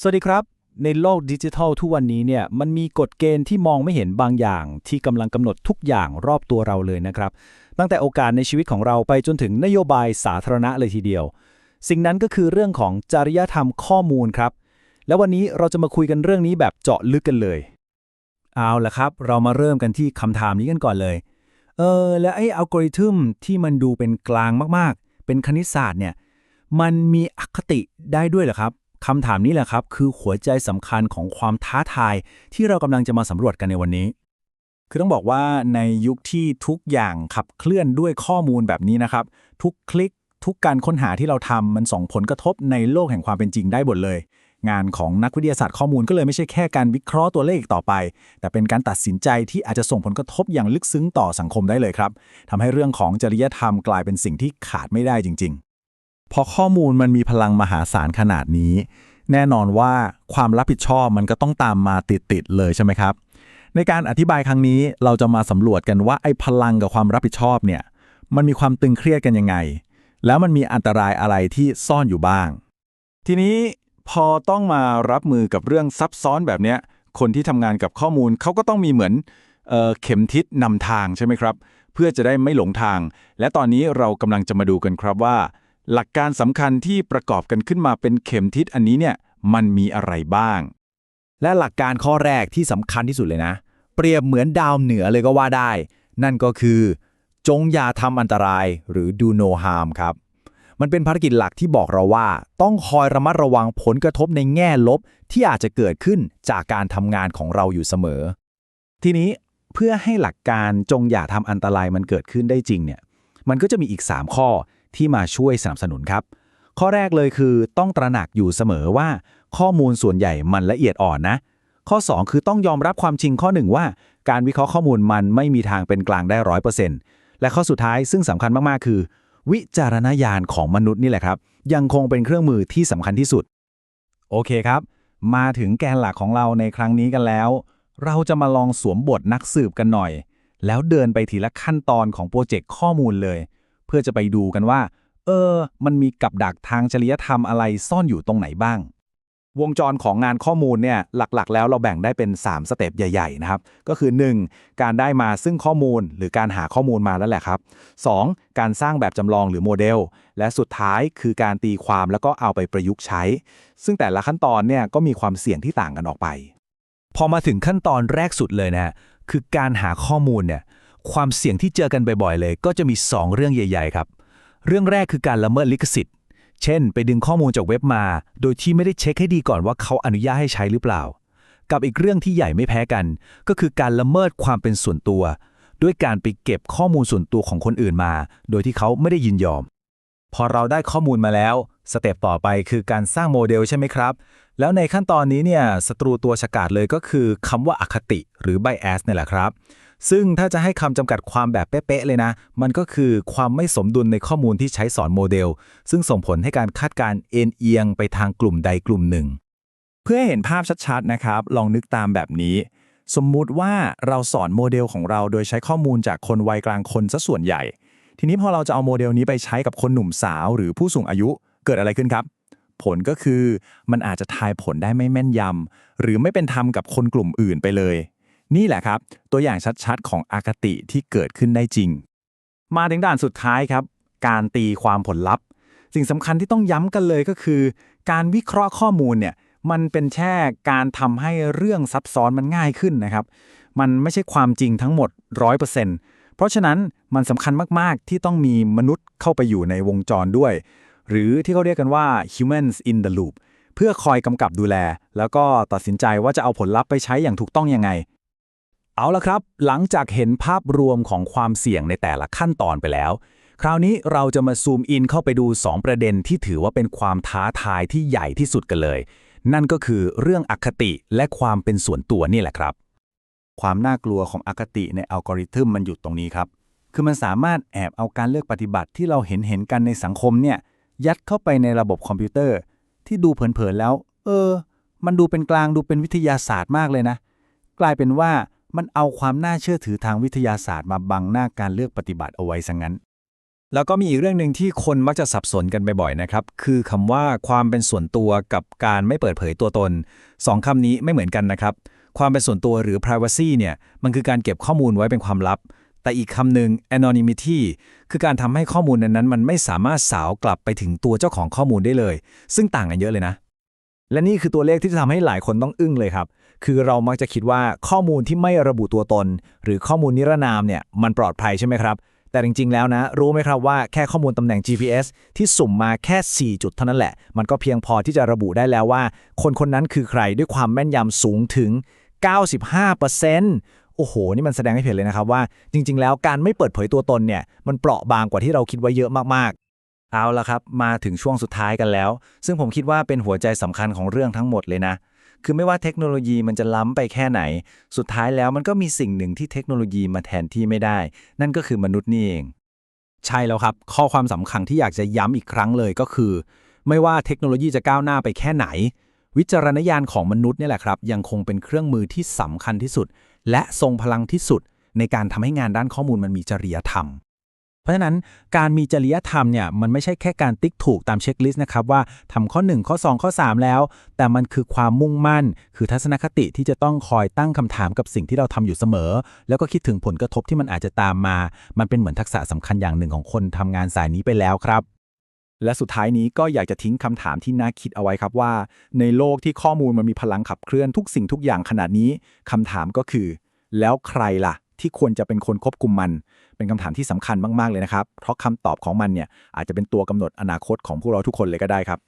สวัสดีครับ ในโลกดิจิทัลทุกวันนี้เนี่ยมันมีกฎเกณฑ์ที่มองไม่เห็นบางอย่าง ที่กำลังกำหนดทุกอย่างรอบตัวเราเลยนะครับ ตั้งแต่โอกาสในชีวิตของเราไปจนถึงนโยบายสาธารณะเลยทีเดียว สิ่งนั้นก็คือเรื่องของจริยธรรมข้อมูลครับ แล้ววันนี้เราจะมาคุยกันเรื่องนี้แบบเจาะลึกกันเลย เอาละครับ เรามาเริ่มกันที่คำถามนี้กันก่อนเลย เออ แล้วไอ้อัลกอริทึมที่มันดูเป็นกลางมากๆ เป็นคณิตศาสตร์เนี่ยมันมีอคติได้ด้วยเหรอครับ คำถามนี้แหละครับ คือหัวใจสำคัญของความท้าทาย ที่เรากำลังจะมาสำรวจกันในวันนี้ คือต้องบอกว่าในยุคที่ทุกอย่างขับเคลื่อนด้วยข้อมูลแบบนี้นะครับ ทุกคลิกทุกการค้นหาที่เราทำมันส่งผลกระทบในโลกแห่งความเป็นจริงได้หมดเลย งานของนักวิทยาศาสตร์ข้อมูลก็เลยไม่ใช่แค่การวิเคราะห์ตัวเลขต่อไป แต่เป็นการตัดสินใจที่อาจจะส่งผลกระทบอย่างลึกซึ้งต่อสังคมได้เลยครับทำให้เรื่องของจริยธรรมกลายเป็นสิ่งที่ขาดไม่ได้จริงๆ พอข้อมูลมันมีพลังมหาศาลขนาดนี้ แน่นอนว่าความรับผิดชอบมันก็ต้องตามมาติดๆเลยใช่ไหมครับ ในการอธิบายครั้งนี้เราจะมาสำรวจกันว่าไอ้พลังกับความรับผิดชอบเนี่ยมันมีความตึงเครียดกันยังไง แล้วมันมีอันตรายอะไรที่ซ่อนอยู่บ้าง ทีนี้พอต้องมารับมือกับเรื่องซับซ้อนแบบเนี้ยคนที่ทำงานกับข้อมูลเขาก็ต้องมีเหมือนเออเข็มทิศนำทางใช่ไหมครับ เพื่อจะได้ไม่หลงทาง และตอนนี้เรากำลังจะมาดูกันครับว่า หลักการสำคัญที่ประกอบกันขึ้นมาเป็นเข็มทิศอันนี้เนี่ยมันมีอะไรบ้าง และหลักการข้อแรกที่สำคัญที่สุดเลยนะ เปรียบเหมือนดาวเหนือเลยก็ว่าได้ นั่นก็คือ จงอย่าทำอันตรายหรือ do no harm ครับ มันเป็นภารกิจหลักที่บอกเราว่า ต้องคอยระมัดระวังผลกระทบในแง่ลบที่อาจจะเกิดขึ้นจากการทำงานของเราอยู่เสมอ ทีนี้เพื่อให้หลักการจงอย่าทำอันตรายมันเกิดขึ้นได้จริงเนี่ยมันก็จะมีอีก 3 ข้อ ที่มาช่วยสนับสนุนครับ ข้อแรกเลยคือต้องตระหนักอยู่เสมอว่า ข้อมูลส่วนใหญ่มันละเอียดอ่อนนะ ข้อ 2 คือต้องยอมรับความจริงข้อหนึ่งว่า การวิเคราะห์ข้อมูลมันไม่มีทางเป็นกลางได้ร้อยเปอร์เซ็นต์และข้อสุดท้ายซึ่งสำคัญมากๆ คือ วิจารณญาณของมนุษย์นี่แหละครับ ยังคงเป็นเครื่องมือที่สำคัญที่สุด โอเคครับ มาถึงแกนหลักของเราในครั้งนี้กันแล้ว เราจะมาลองสวมบทนักสืบกันหน่อย แล้วเดินไปทีละขั้นตอนของโปรเจกต์ข้อมูลเลย เพื่อจะไปดูกันว่า เออ มันมีกับดักทางจริยธรรมอะไรซ่อนอยู่ตรงไหนบ้าง วงจรของงานข้อมูลเนี่ยหลักๆ แล้วเราแบ่งได้เป็น 3 สเต็ปใหญ่ๆนะครับ ก็คือ 1. การได้มาซึ่งข้อมูลหรือการหาข้อมูลมาแล้วแหละครับ 2. การสร้างแบบจำลองหรือโมเดล และสุดท้ายคือการตีความแล้วก็เอาไปประยุกต์ใช้ ซึ่งแต่ละขั้นตอนเนี่ยก็มีความเสี่ยงที่ต่างกันออกไป พอมาถึงขั้นตอนแรกสุดเลยนะฮะคือการหาข้อมูลเนี่ย ความเสี่ยงที่เจอกันบ่อยๆเลย ก็จะมี 2 เรื่องใหญ่ ๆ ครับ เรื่องแรกคือการละเมิดลิขสิทธิ์ เช่น ไปดึงข้อมูลจากเว็บมา โดยที่ไม่ได้เช็คให้ดีก่อนว่าเขาอนุญาตให้ใช้หรือเปล่า กับอีกเรื่องที่ใหญ่ไม่แพ้กัน ก็คือการละเมิดความเป็นส่วนตัว ด้วยการไปเก็บข้อมูลส่วนตัวของคนอื่นมา โดยที่เขาไม่ได้ยินยอม พอเราได้ข้อมูลมาแล้วสเต็ปต่อไปคือการสร้างโมเดลใช่ไหมครับ แล้วในขั้นตอนนี้เนี่ยศัตรูตัวฉกาจเลยก็คือคำว่าอคติหรือ bias นี่แหละครับ ซึ่งถ้าจะให้คำจำกัดความแบบเป๊ะๆเลยนะ มันก็คือความไม่สมดุลในข้อมูลที่ใช้สอนโมเดล ซึ่งส่งผลให้การคาดการณ์เอ็นเอียงไปทางกลุ่มใดกลุ่มหนึ่ง เพื่อให้เห็นภาพชัดๆนะครับ ลองนึกตามแบบนี้ สมมุติว่าเราสอนโมเดลของเราโดยใช้ข้อมูลจากคนวัยกลางคนซะส่วนใหญ่ ทีนี้พอเราจะเอาโมเดลนี้ไปใช้กับคนหนุ่มสาวหรือผู้สูงอายุเกิดอะไรขึ้นครับผลก็คือมันอาจจะทายผลได้ไม่แม่นยำหรือไม่เป็นธรรมกับคนกลุ่มอื่นไปเลย นี่แหละครับ ตัวอย่างชัดๆ ของอคติที่เกิดขึ้นได้จริง มาถึงด่านสุดท้ายครับ การตีความผลลัพธ์ สิ่งสำคัญที่ต้องย้ำกันเลยก็คือ การวิเคราะห์ข้อมูลเนี่ยมันเป็นแค่การทำให้เรื่องซับซ้อนมันง่ายขึ้นนะครับ มันไม่ใช่ความจริงทั้งหมด 100%เพราะฉะนั้นมันสำคัญมาก ๆ ที่ต้องมีมนุษย์เข้าไปอยู่ในวงจรด้วย หรือที่เขาเรียกกันว่า humans in the loop เพื่อคอยกำกับดูแล แล้วก็ตัดสินใจว่าจะเอาผลลัพธ์ไปใช้อย่างถูกต้องยังไง เอาละครับ หลังจากเห็นภาพรวมของความเสี่ยงในแต่ละขั้นตอนไปแล้ว คราวนี้เราจะมาซูมอินเข้าไปดู 2 ประเด็นที่ถือว่าเป็นความท้าทายที่ใหญ่ที่สุดกันเลย นั่นก็คือเรื่องอคติและความเป็นส่วนตัวนี่แหละครับ ความน่ากลัวของอคติในอัลกอริทึมมันอยู่ตรงนี้ครับ คือมันสามารถแอบเอาการเลือกปฏิบัติที่เราเห็นเห็นกันในสังคมเนี่ยยัดเข้าไปในระบบคอมพิวเตอร์ ที่ดูเผินๆแล้ว เออ มันดูเป็นกลางดูเป็นวิทยาศาสตร์มากเลยนะ กลายเป็นว่า มันเอาความน่าเชื่อถือทางวิทยาศาสตร์มาบังหน้าการเลือกปฏิบัติเอาไว้ซะงั้น แล้วก็มีอีกเรื่องหนึ่งที่คนมักจะสับสนกันบ่อยๆนะครับ คือคำว่าความเป็นส่วนตัวกับการไม่เปิดเผยตัวตนสองคำนี้ไม่เหมือนกันนะครับ ความเป็นส่วนตัวหรือ privacy เนี่ย มันคือการเก็บข้อมูลไว้เป็นความลับ แต่อีกคำหนึ่ง anonymity คือการทำให้ข้อมูลนั้นๆ มันไม่สามารถสาวกลับไปถึงตัวเจ้าของข้อมูลได้เลย ซึ่งต่างกันเยอะเลยนะและนี่คือตัวเลขที่จะทำให้หลายคนต้องอึ้งเลยครับ คือเรามักจะคิดว่าข้อมูลที่ไม่ระบุตัวตน หรือข้อมูลนิรนามเนี่ยมันปลอดภัยใช่ไหมครับ แต่จริงๆ แล้วนะ รู้ไหมครับว่าแค่ข้อมูลตำแหน่ง GPS ที่สุ่มมาแค่ 4 จุดเท่านั้นแหละ มันก็เพียงพอที่จะระบุได้แล้วว่า คนคนนั้นคือใครด้วยความแม่นยำสูงถึง 95%โอ้โห นี่มันแสดงให้เห็นเลยนะครับว่า จริง ๆ แล้วการไม่เปิดเผยตัวตนเนี่ย มันเปราะบางกว่าที่เราคิดไว้เยอะมาก ๆ เอาละครับ มาถึงช่วงสุดท้ายกันแล้ว ซึ่งผมคิดว่าเป็นหัวใจสำคัญของเรื่องทั้งหมดเลยนะ คือไม่ว่าเทคโนโลยีมันจะล้ำไปแค่ไหน สุดท้ายแล้วมันก็มีสิ่งหนึ่งที่เทคโนโลยีมาแทนที่ไม่ได้ นั่นก็คือมนุษย์นี่เอง ใช่แล้วครับ ข้อความสำคัญที่อยากจะย้ำอีกครั้งเลยก็คือ ไม่ว่าเทคโนโลยีจะก้าวหน้าไปแค่ไหน วิจารณญาณของมนุษย์นี่แหละครับ ยังคงเป็นเครื่องมือที่สำคัญที่สุด และทรงพลังที่สุด ในการทำให้งานด้านข้อมูลมันมีจริยธรรม เพราะฉะนั้นการมีจริยธรรมเนี่ยมันไม่ใช่แค่การติ๊กถูกตามเช็คลิสต์นะครับว่าทำข้อ 1 ข้อ 2 ข้อ 3 แล้ว แต่มันคือความมุ่งมั่น คือทัศนคติที่จะต้องคอยตั้งคำถามกับสิ่งที่เราทำอยู่เสมอ แล้วก็คิดถึงผลกระทบที่มันอาจจะตามมา มันเป็นเหมือนทักษะสำคัญอย่างหนึ่งของคนทำงานสายนี้ไปแล้วครับ และสุดท้ายนี้ก็อยากจะทิ้งคำถามที่น่าคิดเอาไว้ครับว่า ในโลกที่ข้อมูลมันมีพลังขับเคลื่อนทุกสิ่งทุกอย่างขนาดนี้คำถามก็คือ แล้วใครล่ะ ที่ควรจะเป็นคนควบคุมมัน เป็นคำถามที่สำคัญมาก ๆ เลยนะครับ เพราะคำตอบของมันเนี่ยอาจจะเป็นตัวกำหนดอนาคตของพวกเราทุกคนเลยก็ได้ครับ